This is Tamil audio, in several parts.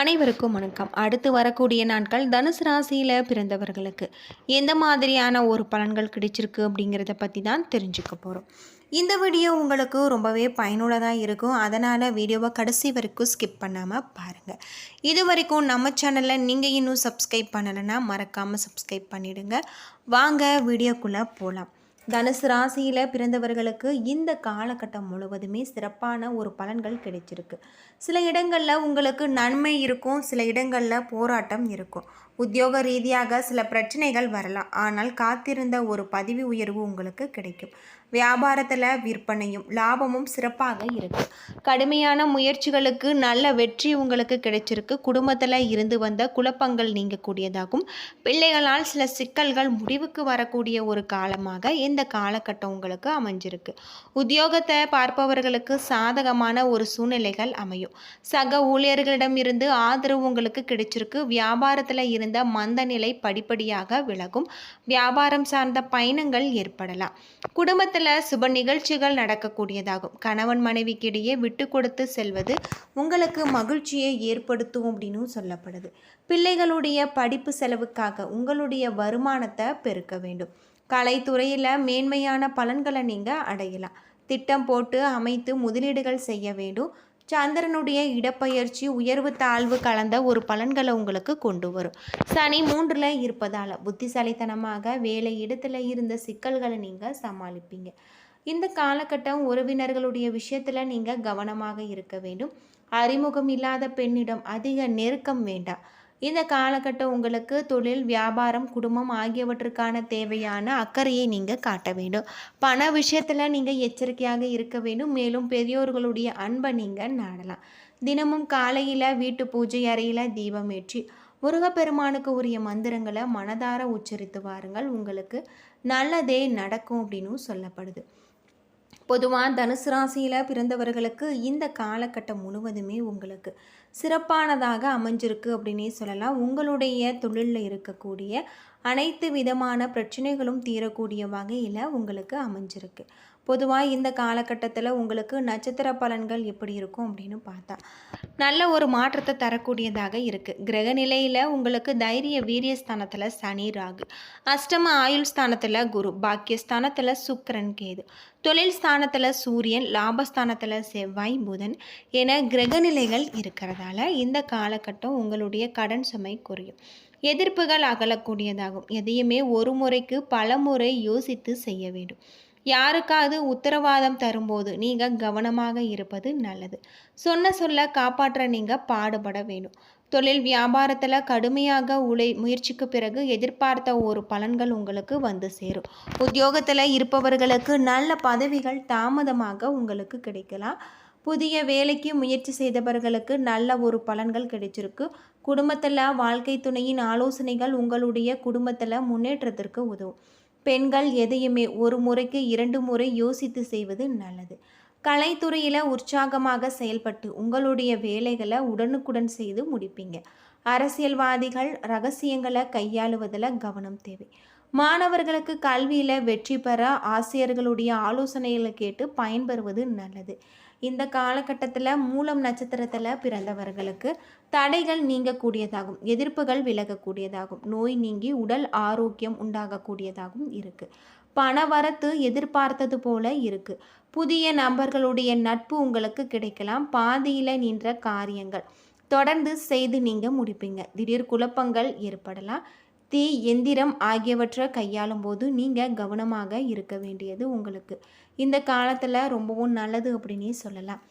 அனைவருக்கும் வணக்கம். அடுத்து வரக்கூடிய நாட்கள் தனுசு ராசியில் பிறந்தவர்களுக்கு எந்த மாதிரியான ஒரு பலன்கள் கிடைச்சிருக்கு அப்படிங்கிறத பற்றி தான் தெரிஞ்சுக்க போகிறோம் இந்த வீடியோ உங்களுக்கு ரொம்பவே பயனுள்ளதாக இருக்கும். அதனால் வீடியோவை கடைசி வரைக்கும் ஸ்கிப் பண்ணாமல் பாருங்கள் இது வரைக்கும் நம்ம சேனலில் நீங்கள் இன்னும் சப்ஸ்கிரைப் பண்ணலைன்னா மறக்காமல் சப்ஸ்கிரைப் பண்ணிவிடுங்க வாங்க வீடியோக்குள்ளே போகலாம் தனுசு ராசியில் பிறந்தவர்களுக்கு இந்த காலகட்டம் முழுவதுமே சிறப்பான ஒரு பலன்கள் கிடைச்சிருக்கு. சில இடங்களில் உங்களுக்கு நன்மை இருக்கும் சில இடங்களில் போராட்டம் இருக்கும். உத்தியோக ரீதியாக சில பிரச்சனைகள் வரலாம். ஆனால் காத்திருந்த ஒரு பதவி உயர்வு உங்களுக்கு கிடைக்கும். வியாபாரத்தில் விற்பனையும் லாபமும் சிறப்பாக இருக்கு கடுமையான முயற்சிகளுக்கு நல்ல வெற்றி உங்களுக்கு கிடைச்சிருக்கு. குடும்பத்தில் இருந்து வந்த குழப்பங்கள் நீங்கக்கூடியதாகும். பிள்ளைகளால் சில சிக்கல்கள் முடிவுக்கு வரக்கூடிய ஒரு காலமாக இந்த காலகட்டம் உங்களுக்கு அமைஞ்சிருக்கு. உத்தியோகத்தை பார்ப்பவர்களுக்கு சாதகமான ஒரு சூழ்நிலைகள் அமையும். சக ஊழியர்களிடம் இருந்து ஆதரவு உங்களுக்கு கிடைச்சிருக்கு. வியாபாரத்தில் இருந்து மந்த நிலை படிப்படியாக விலகும். வியாபாரம் சார்ந்த பயணங்கள் ஏற்படலாம். குடும்பத்தில் சுப நிகழ்ச்சிகள் நடக்கக்கூடியதாகும். கணவன் மனைவிக்கிடையே விட்டு கொடுத்து செல்வது உங்களுக்கு மகிழ்ச்சியை ஏற்படுத்தும் அப்படின்னு சொல்லப்படுது. பிள்ளைகளுடைய படிப்பு செலவுக்காக உங்களுடைய வருமானத்தை பெருக்க வேண்டும். கலைத்துறையில் மேன்மையான பலன்களை நீங்கள் அடையலாம். திட்டம் போட்டு அமைத்து முதலீடுகள் செய்ய வேண்டும். சந்திரனுடைய இடப்பெயர்ச்சி உயர்வு தாழ்வு கலந்த ஒரு பலன்களை உங்களுக்கு கொண்டு வரும். சனி மூன்றில் இருப்பதால் புத்திசாலித்தனமாக வேலை இடத்துல இருந்த சிக்கல்களை நீங்கள் சமாளிப்பீங்க. இந்த காலகட்டம் உறவினர்களுடைய விஷயத்தில் நீங்கள் கவனமாக இருக்க வேண்டும். அறிமுகம் இல்லாத பெண்ணிடம் அதிக நெருக்கம் வேண்டாம். இந்த காலகட்டம் உங்களுக்கு தொழில் வியாபாரம் குடும்பம் ஆகியவற்றுக்கான தேவையான அக்கறையை நீங்கள் காட்ட வேண்டும். பண விஷயத்தில் நீங்கள் எச்சரிக்கையாக இருக்க வேண்டும். மேலும் பெரியோர்களுடைய அன்பை நீங்கள் நாடலாம். தினமும் காலையில் வீட்டு பூஜை அறையில் தீபம் ஏற்றி முருகப்பெருமானுக்கு உரிய மந்திரங்களை மனதார உச்சரித்து வாருங்கள். உங்களுக்கு நல்லதே நடக்கும் அப்படின்னு சொல்லப்படுது. பொதுவாக தனுசு ராசியில் பிறந்தவர்களுக்கு இந்த காலகட்டம் முழுவதுமே உங்களுக்கு சிறப்பானதாக அமைஞ்சிருக்கு அப்படின்னே சொல்லலாம். உங்களுடைய தொழிலில் இருக்கக்கூடிய அனைத்து விதமான பிரச்சனைகளும் தீரக்கூடிய வகையில் உங்களுக்கு அமைஞ்சிருக்கு. பொதுவாக இந்த காலகட்டத்தில் உங்களுக்கு நட்சத்திர பலன்கள் எப்படி இருக்கும் அப்படின்னு பார்த்தா நல்ல ஒரு மாற்றத்தை தரக்கூடியதாக இருக்குது கிரக நிலையில் உங்களுக்கு தைரிய வீரிய ஸ்தானத்தில் சனி ராகு அஷ்டம ஆயுள் ஸ்தானத்தில் குரு பாக்கியஸ்தானத்தில் சுக்கரன் கேது தொழில் ஸ்தானத்தில் சூரியன் லாபஸ்தானத்தில் செவ்வாய் புதன் என கிரக நிலைகள் இருக்கிறதால இந்த காலகட்டம் உங்களுடைய கடன் சுமை குறையும். எதிர்ப்புகள் அகலக்கூடியதாகும். எதையுமே ஒரு முறைக்கு பல முறை யோசித்து செய்ய வேண்டும். யாருக்காவது உத்தரவாதம் தரும்போது நீங்கள் கவனமாக இருப்பது நல்லது. சொன்ன சொல்ல காப்பாற்ற நீங்கள் பாடுபட வேணும் தொழில் வியாபாரத்தில் கடுமையாக உழை முயற்சிக்கு பிறகு எதிர்பார்த்த ஒரு பலன்கள் உங்களுக்கு வந்து சேரும். உத்தியோகத்தில் இருப்பவர்களுக்கு நல்ல பதவிகள் தாமதமாக உங்களுக்கு கிடைக்கலாம். புதிய வேலைக்கு முயற்சி செய்தவர்களுக்கு நல்ல ஒரு பலன்கள் கிடைச்சிருக்கு. குடும்பத்தில் வாழ்க்கை துணையின் ஆலோசனைகள் உங்களுடைய குடும்பத்தில் முன்னேற்றத்திற்கு உதவும். பெண்கள் எதையுமே ஒரு முறைக்கு இரண்டு முறை யோசித்து செய்வது நல்லது. கலைத்துறையில் உற்சாகமாக செயல்பட்டு உங்களுடைய வேலைகளை உடனுக்குடன் செய்து முடிப்பீங்க. அரசியல்வாதிகள் ரகசியங்களை கையாளுவதில் கவனம் தேவை. மாணவர்களுக்கு கல்வியில் வெற்றி பெற ஆசிரியர்களுடைய ஆலோசனைகளை கேட்டு பயன்பெறுவது நல்லது. இந்த காலகட்டத்தில் மூலம் நட்சத்திரத்தில் பிறந்தவர்களுக்கு தடைகள் நீங்கக்கூடியதாகும். எதிர்ப்புகள் விலகக்கூடியதாகும். நோய் நீங்கி உடல் ஆரோக்கியம் உண்டாகக்கூடியதாகவும் இருக்குது பண வரத்து எதிர்பார்த்தது போல இருக்குது புதிய நபர்களுடைய நட்பு உங்களுக்கு கிடைக்கலாம். பாதியில் நின்ற காரியங்கள். தொடர்ந்து செய்து நீங்கள் முடிப்பீங்க. திடீர் குழப்பங்கள் ஏற்படலாம். தீ எந்திரம் ஆகியவற்றை கையாளும் போது நீங்கள் கவனமாக இருக்க வேண்டியது உங்களுக்கு. இந்த காலத்தில் ரொம்பவும் நல்லது அப்படின்னே சொல்லலாம்.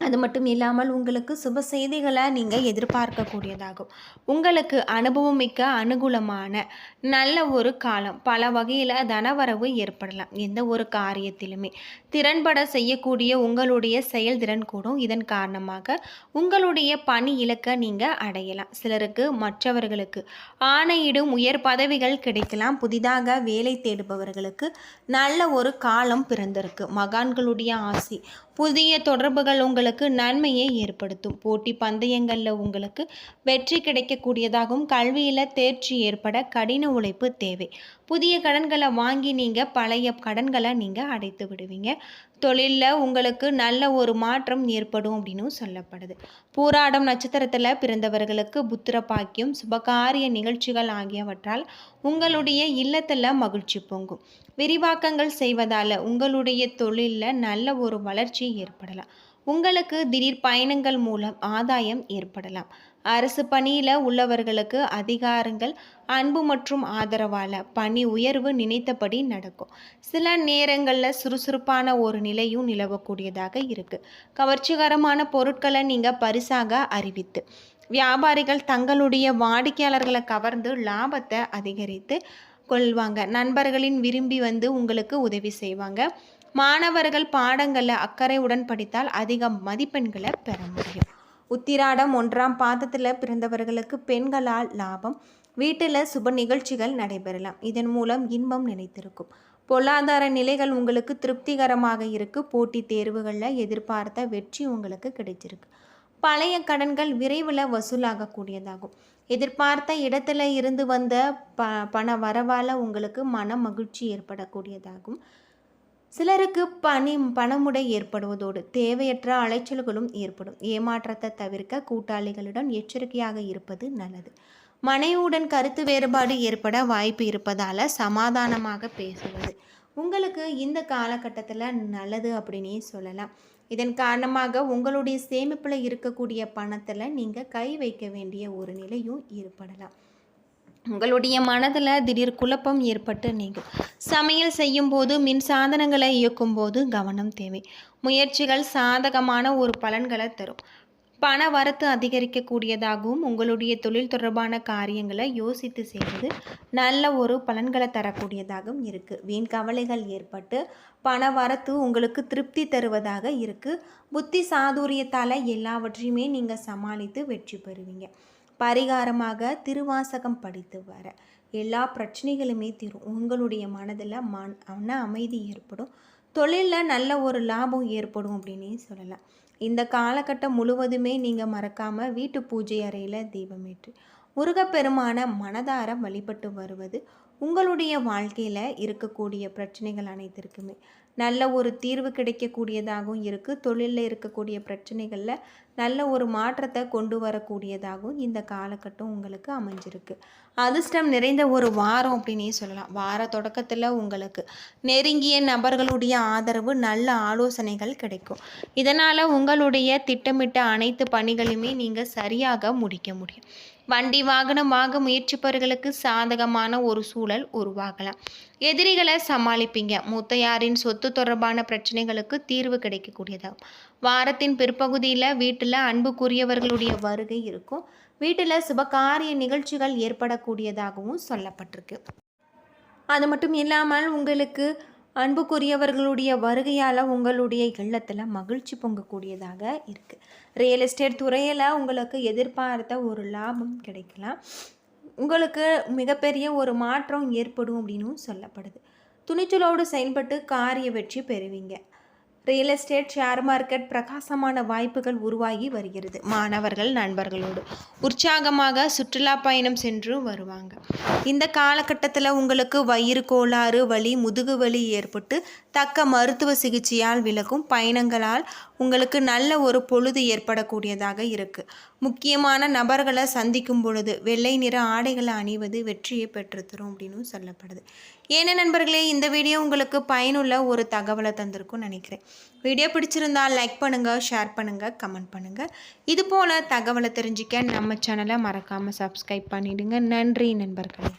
அது மட்டும் இல்லாமல் உங்களுக்கு சுப செய்திகளை நீங்கள் எதிர்பார்க்கக்கூடியதாகும். உங்களுக்கு அனுபவம் மிக்க அனுகூலமான நல்ல ஒரு காலம். பல வகையில் தனவரவு ஏற்படலாம். எந்த ஒரு காரியத்திலுமே. திறன்பட செய்யக்கூடிய உங்களுடைய செயல்திறன் கூடும். இதன் காரணமாக உங்களுடைய பணி இலக்கை நீங்கள் அடையலாம். சிலருக்கு மற்றவர்களுக்கு ஆணையிடும் உயர் பதவிகள் கிடைக்கலாம். புதிதாக வேலை தேடுபவர்களுக்கு நல்ல ஒரு காலம் பிறந்திருக்கு. மகான்களுடைய ஆசி. புதிய தொடர்புகள் உங்களுக்கு உங்களுக்கு நன்மையை ஏற்படுத்தும். போட்டி பந்தயங்களில் உங்களுக்கு வெற்றி கிடைக்கக்கூடியதாகவும் கல்வியில் தேர்ச்சி ஏற்பட கடின உழைப்பு தேவை. புதிய கடன்களை வாங்கி நீங்கள் பழைய கடன்களை நீங்கள் அடைத்து விடுவீங்க. தொழிலில் உங்களுக்கு நல்ல ஒரு மாற்றம் ஏற்படும் அப்படின்னு சொல்லப்படுது. பூராடம் நட்சத்திரத்தில் பிறந்தவர்களுக்கு புத்திர பாக்கியம் சுபகாரிய நிகழ்ச்சிகள் ஆகியவற்றால் உங்களுடைய இல்லத்தில் மகிழ்ச்சி பொங்கும். விரிவாக்கங்கள் செய்வதால் உங்களுடைய தொழிலில் நல்ல ஒரு வளர்ச்சி ஏற்படலாம். உங்களுக்கு திடீர் பயணங்கள் மூலம் ஆதாயம் ஏற்படலாம். அரசு பணியில் உள்ளவர்களுக்கு அதிகாரங்கள் அன்பு மற்றும் ஆதரவால் பணி உயர்வு நினைத்தபடி நடக்கும். சில நேரங்களில் சுறுசுறுப்பான ஒரு நிலையும் நிலவக்கூடியதாக இருக்குது கவர்ச்சிகரமான பொருட்களை நீங்கள் பரிசாக அறிவித்து வியாபாரிகள் தங்களுடைய வாடிக்கையாளர்களை கவர்ந்து லாபத்தை அதிகரித்து கொள்வாங்க. நண்பர்களின் விரும்பி வந்து உங்களுக்கு உதவி செய்வாங்க. மாணவர்கள் பாடங்களில் அக்கறையுடன் படித்தால் அதிக மதிப்பெண்களை பெற முடியும். உத்திராடம் ஒன்றாம் பாதத்தில் பிறந்தவர்களுக்கு பெண்களால் லாபம். வீட்டில் சுப நிகழ்ச்சிகள் நடைபெறலாம். இதன் மூலம் இன்பம் நினைத்திருக்கும் பொருளாதார நிலைகள் உங்களுக்கு திருப்திகரமாக இருக்கு. போட்டித் தேர்வுகளில் எதிர்பார்த்த வெற்றி உங்களுக்கு கிடைச்சிருக்கு. பழைய கடன்கள் விரைவில் வசூலாகக்கூடியதாகும். எதிர்பார்த்த இடத்துல இருந்து வந்த ப பண வரவால் உங்களுக்கு மன மகிழ்ச்சி ஏற்படக்கூடியதாகும். சிலருக்கு பணி பணமுடை ஏற்படுவதோடு தேவையற்ற அலைச்சல்களும் ஏற்படும். ஏமாற்றத்தை தவிர்க்க கூட்டாளிகளுடன் எச்சரிக்கையாக இருப்பது நல்லது. மனைவியுடன் கருத்து வேறுபாடு ஏற்பட வாய்ப்பு இருப்பதால் சமாதானமாக பேசுவது. உங்களுக்கு இந்த காலகட்டத்தில் நல்லது அப்படின்னே சொல்லலாம். இதன் காரணமாக உங்களுடைய சேமிப்பில் இருக்கக்கூடிய பணத்தில் நீங்கள் கை வைக்க வேண்டிய ஒரு நிலையும் ஏற்படலாம். உங்களுடைய மனதில் திடீர் குழப்பம் ஏற்பட்டு நீங்கும். சமையல் செய்யும் போது மின் சாதனங்களை இயக்கும் போது கவனம் தேவை. முயற்சிகள் சாதகமான ஒரு பலன்களை தரும். பண வரத்து அதிகரிக்கக்கூடியதாகவும் உங்களுடைய தொழில் தொடர்பான காரியங்களை யோசித்து செய்வது நல்ல ஒரு பலன்களை தரக்கூடியதாகவும் இருக்குது வீண் கவலைகள் ஏற்பட்டு பண வரத்து உங்களுக்கு திருப்தி தருவதாக இருக்குது புத்தி சாதுரியத்தால் எல்லாவற்றையுமே நீங்கள் சமாளித்து வெற்றி பெறுவீங்க. பரிகாரமாக திருவாசகம் படித்து வர. எல்லா பிரச்சனைகளுமே தீரும். உங்களுடைய மனதில் மன மன அமைதி ஏற்படும். தொழிலில் நல்ல ஒரு லாபம் ஏற்படும் அப்படின்னே சொல்லலாம். இந்த காலகட்டம் முழுவதுமே நீங்கள் மறக்காமல் வீட்டு பூஜை அறையில் தீபமேற்று முருகப்பெருமான மனதார வழிபட்டு வருவது உங்களுடைய வாழ்க்கையில் இருக்கக்கூடிய பிரச்சனைகள் அனைத்திற்குமே. நல்ல ஒரு தீர்வு கிடைக்கக்கூடியதாகவும் இருக்குது தொழிலில் இருக்கக்கூடிய பிரச்சனைகளில் நல்ல ஒரு மாற்றத்தை கொண்டு வரக்கூடியதாகவும் இந்த காலகட்டம் உங்களுக்கு அமைஞ்சிருக்கு. அதிர்ஷ்டம் நிறைந்த ஒரு வாரம் அப்படின்னே சொல்லலாம். வார தொடக்கத்தில் உங்களுக்கு நெருங்கிய நபர்களுடைய ஆதரவு நல்ல ஆலோசனைகள் கிடைக்கும். இதனால் உங்களுடைய திட்டமிட்ட அனைத்து பணிகளுமே நீங்கள் சரியாக முடிக்க முடியும். வண்டி வாகனம் வாங்க முயற்சிப்பவர்களுக்கு சாதகமான ஒரு சூழல் உருவாகலாம். எதிரிகளை சமாளிப்பீங்க. மூத்தையாரின் சொத்து தொடர்பான பிரச்சனைகளுக்கு தீர்வு கிடைக்கக்கூடியதாகும் வாரத்தின் பிற்பகுதியில் வீட்டில் அன்புக்குரியவர்களுடைய வருகை இருக்கும். வீட்டில் சுபகாரிய நிகழ்ச்சிகள் ஏற்படக்கூடியதாகவும் சொல்லப்பட்டிருக்கு. அது மட்டும் இல்லாமல் உங்களுக்கு அன்புக்குரியவர்களுடைய வருகையால் உங்களுடைய இல்லத்தில் மகிழ்ச்சி பொங்கக்கூடியதாக இருக்குது ரியல் எஸ்டேட் துறையில் உங்களுக்கு எதிர்பார்த்த ஒரு லாபம் கிடைக்கலாம். உங்களுக்கு மிகப்பெரிய ஒரு மாற்றம் ஏற்படும் அப்படின்னும் சொல்லப்படுது. துணிச்சலோடு செயல்பட்டு காரிய வெற்றி பெறுவீங்க. ரியல் எஸ்டேட் ஷேர் மார்க்கெட் பிரகாசமான வாய்ப்புகள் உருவாகி வருகிறது. மாணவர்கள் நண்பர்களோடு உற்சாகமாக சுற்றுலா பயணம் சென்று வருவாங்க. இந்த காலகட்டத்தில் உங்களுக்கு வயிறு கோளாறு வலி முதுகு வலி ஏற்பட்டு தக்க மருத்துவ சிகிச்சையால் விலகும் பயணங்களால் உங்களுக்கு நல்ல ஒரு பொழுது ஏற்படக்கூடியதாக இருக்குது முக்கியமான நபர்களை சந்திக்கும் பொழுது வெள்ளை நிற ஆடைகளை அணிவது வெற்றியை பெற்றுத்தரும் அப்படின்னு சொல்லப்படுது. ஏன்னா நண்பர்களே இந்த வீடியோ உங்களுக்கு பயனுள்ள ஒரு தகவலை தந்திருக்கும் நினைக்கிறேன். வீடியோ பிடிச்சிருந்தால் லைக் பண்ணுங்கள் ஷேர் பண்ணுங்கள் கமெண்ட் பண்ணுங்கள் இது போல் தகவலை தெரிஞ்சிக்க நம்ம சேனலை மறக்காமல் சப்ஸ்கிரைப் பண்ணிவிடுங்க நன்றி நண்பர்களே.